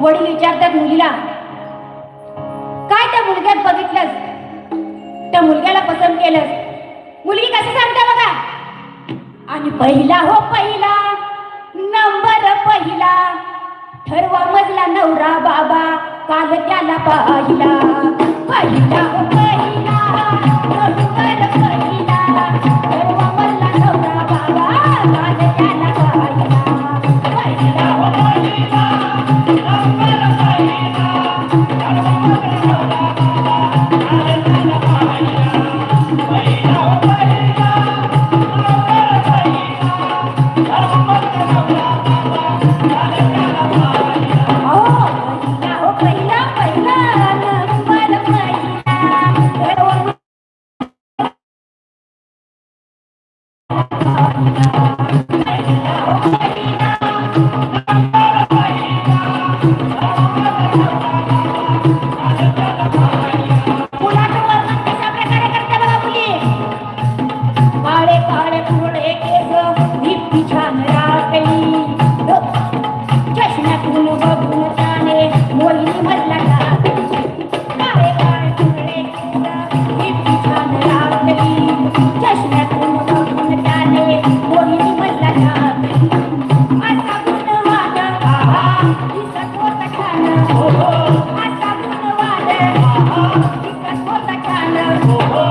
वडील विचारतात मुलीला काय त्या मुलग्यात बघितलंस? त्या मुलग्याला पसंत केलंस? मुलगी कसं सांगता बघा? आणि पहिला हो पहिला नंबर पहिला ठरवा मजला नवरा बाबा काल त्याला पाहिला. पहिला हो पहिला नंबर पहिला Oh,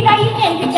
E daí gente?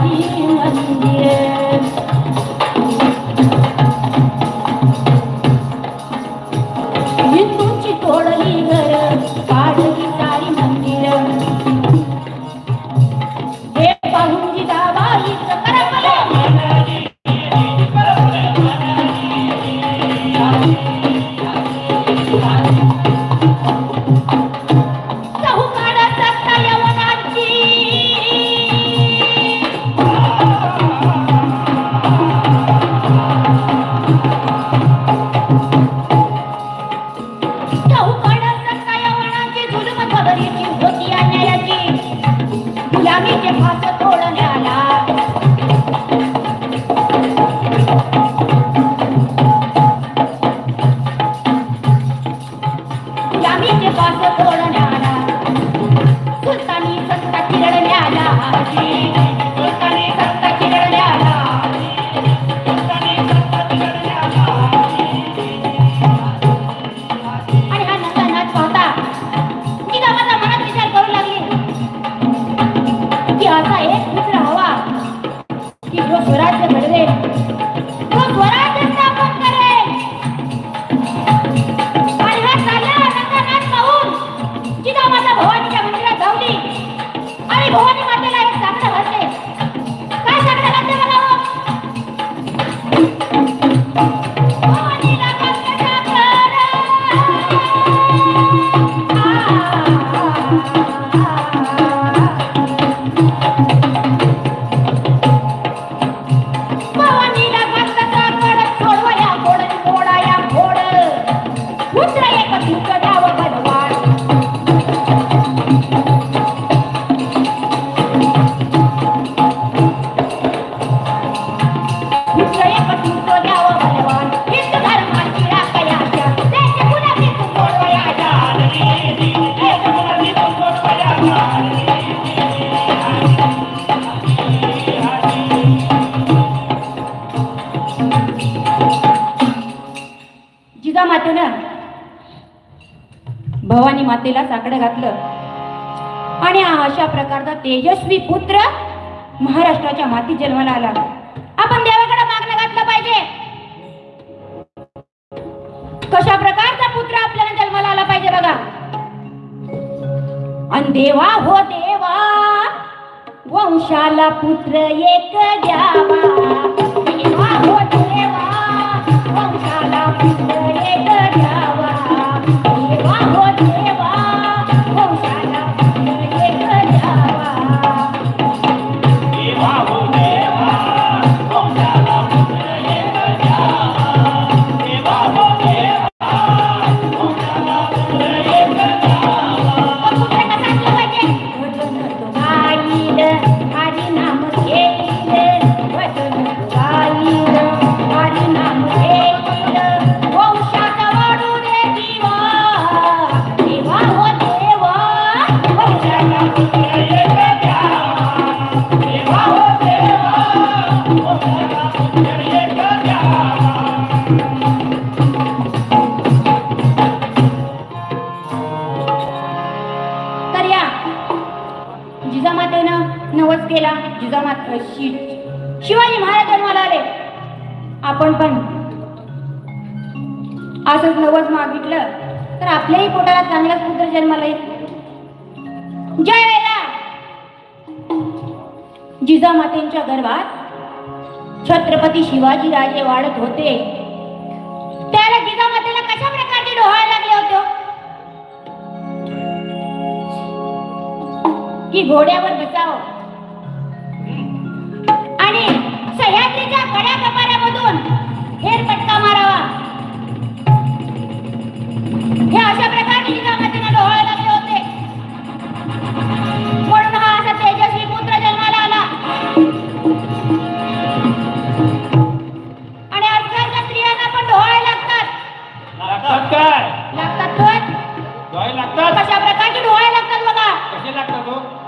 Maria. Bhavani मातेला साकडं घातलं. आणि अशा प्रकारचा तेजस्वी पुत्र महाराष्ट्राच्या माती जन्माला आला. आपण देवाकडे मागणं घातलं पाहिजे. कशा प्रकारचा पुत्र आपल्याला जन्माला आला पाहिजे बघा. आणि देवा हो देवा वंशाला पुत्र एक द्यावा. देवा हो जिजामातेंच्या गर्भात छत्रपती शिवाजी राजे वाढत होते. त्याला जिजामातेला कशा प्रकारचे डोहायला लागले होते? की घोड्यावर बसाव आणि सह्याद्रीच्या कड्या कपाऱ्यामधून हेर पटका मारावा. हे अशा प्रकारे जिजामातेला डोहाळ लागले होते. la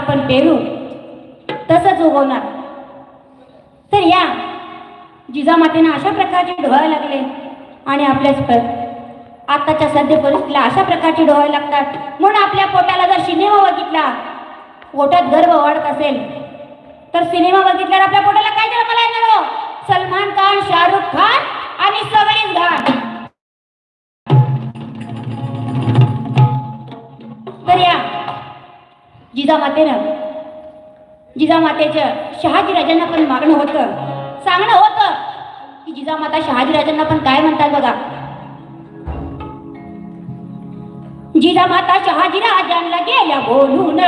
आपण पेरू तसंच उगवणार. तर या जिजामातेनं अशा प्रकारचे डोहावे लागले आणि आपल्याच पर आताच्या सद्य परिस्थितीला अशा प्रकारचे डोळे लागतात. म्हणून आपल्या पोटाला जर सिनेमा बघितला पोटात गर्व वाढत असेल तर सिनेमा बघितल्यावर आपल्या पोटाला काय झालं मला येणार सलमान खान शाहरुख खान आणि सवयीन खान. जिजामातेनं जिजामातेचं शहाजीराजांना पण मागणं होतं. सांगणं होतं की जिजामाता शहाजीराजांना पण काय म्हणतात बघा. जिजामाता शहाजीराजांना गेल्या बोलून.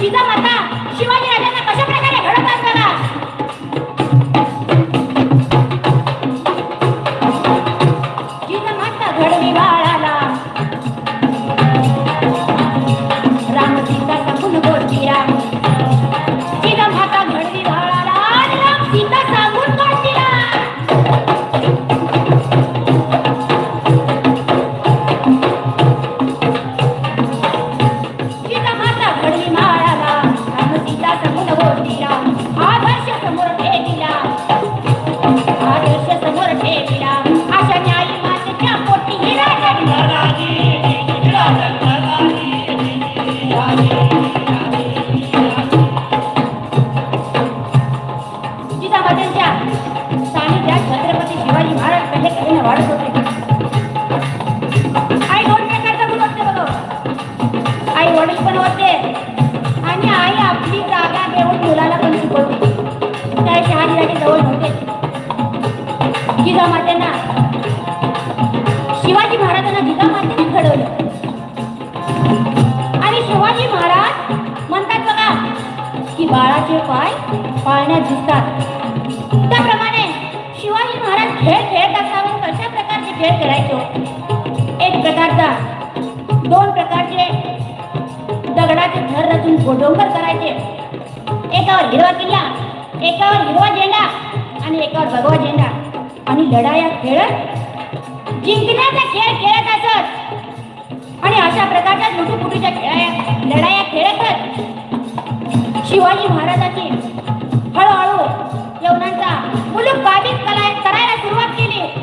你干嘛 प्रकारचे एक प्रकारचा दोन प्रकारचे दगडाचे थर रचून डोंगर करायचे. एकावर हिरवा किल्ला एकावर हिरवा झेंडा आणि एकावर भगवा झेंडा. आणि लढाया खेळत जिंकण्याचा खेळ खेळत असत. आणि अशा प्रकारच्या लुटूपुटीच्या खेळाया लढाया खेळतच शिवाजी महाराजांनी हळूहळू यवनांचा मुलूक बाबीत करायला सुरुवात केली.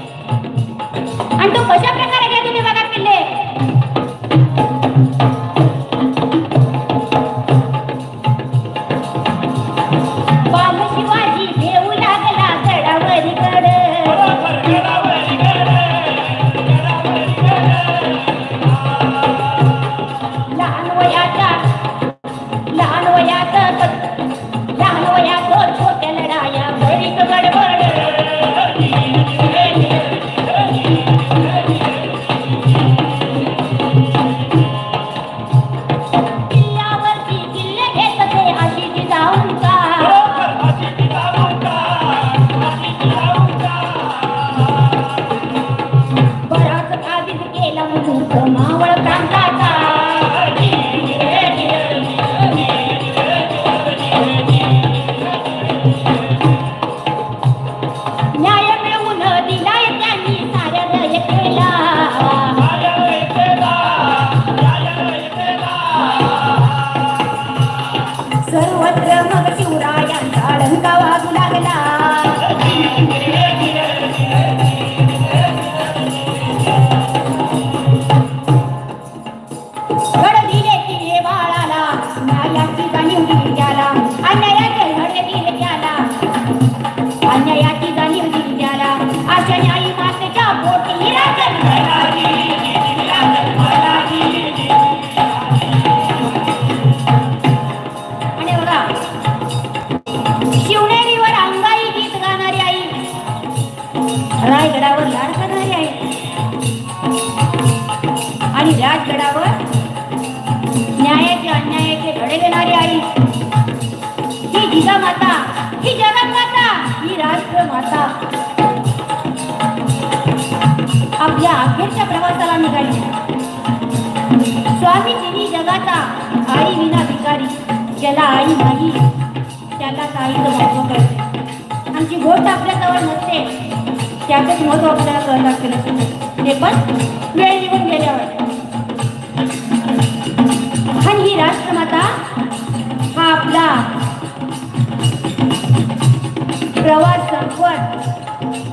आणि तो कशा प्रकारे घ्या अन्यायाचे धडे देणारी आई. ही जिजा माता ही जगत माता ही राष्ट्र माता. आपल्या अखेरच्या प्रवासाला निघाली. स्वामी तिन्ही जगाचा आई विना भिकारी ज्याला आई नाही त्याला आईचं महत्त्व कळते आमची गोष्ट आपल्याजवळ नसते त्याचंच महत्त्व आपल्याला कळलं लागते नसते ते पण वेळ निघून गेल्यावर. ही राष्ट्रमाता हा आपला प्रवास संपवत.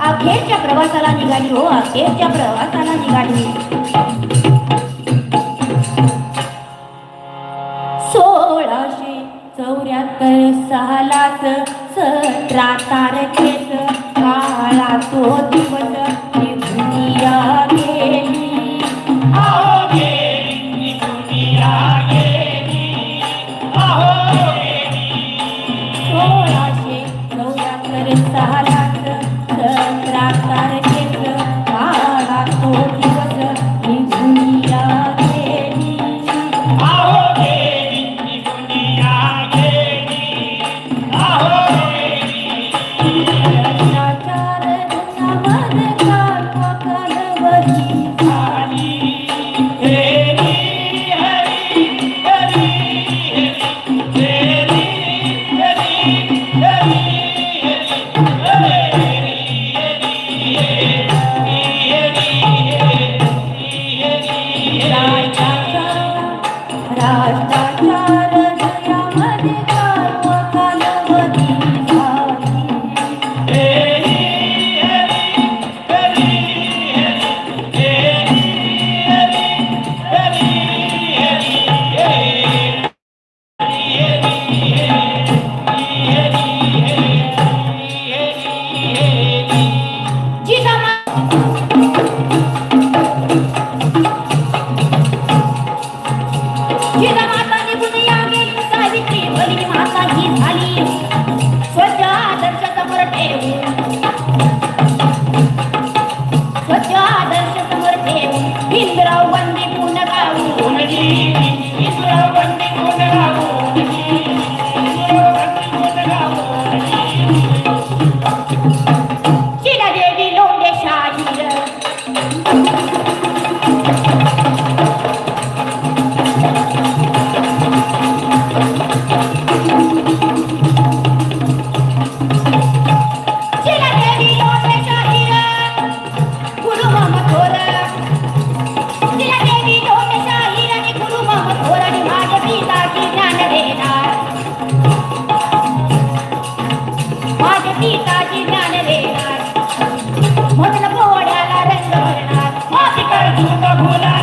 अखेरच्या प्रवासाला निघाली हो अखेरच्या प्रवासाला निघाली. सोळाशे चौऱ्याहत्तर सहालाच सतरा तारखेच काळा तो दिवस. Vamos